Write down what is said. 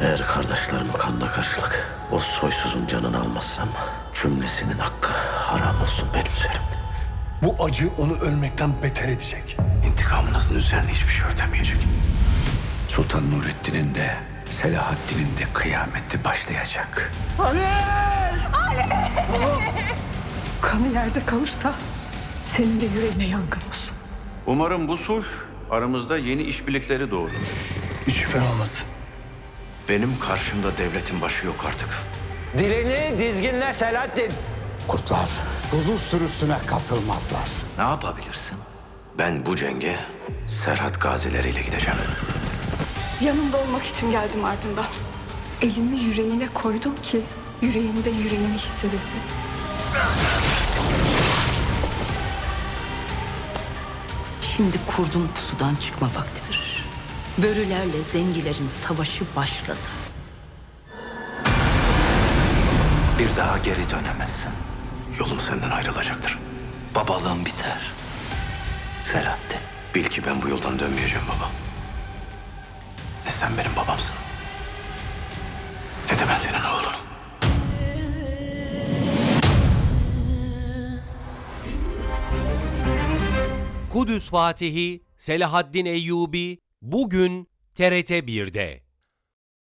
Eğer kardeşlerimi kanına karşılık o soysuzun canını almazsam cümlesinin hakkı haram olsun benim üzerimde. Bu acı onu ölmekten beter edecek. İntikamınızın üzerine hiçbir şey örtemeyecek. Sultan Nurettin'in de Selahaddin'in de kıyameti başlayacak. Kanı yerde kalırsa senin de yüreğine yangın olsun. Umarım bu sulh aramızda yeni işbirlikleri doğurur. Hiç şüphen olmasın. Benim karşımda devletin başı yok artık. Dilini dizginle Selahattin. Kurtlar kuzu sürüsüne katılmazlar. Ne yapabilirsin? Ben bu cenge Serhat gazileriyle gideceğim. Yanında olmak için geldim ardından. Elimi yüreğine koydum ki yüreğimde yüreğimi hissedesin. Şimdi kurdun pusudan çıkma vaktidir. Börülerle zengilerin savaşı başladı. Bir daha geri dönemezsin. Yolum senden ayrılacaktır. Babalığın biter. Selahattin. Bil ki ben bu yoldan dönmeyeceğim baba. Ne sen benim babamsın. Ne de ben senin oğlunum. Kudüs Fatihi Selahaddin Eyyubi bugün TRT 1'de.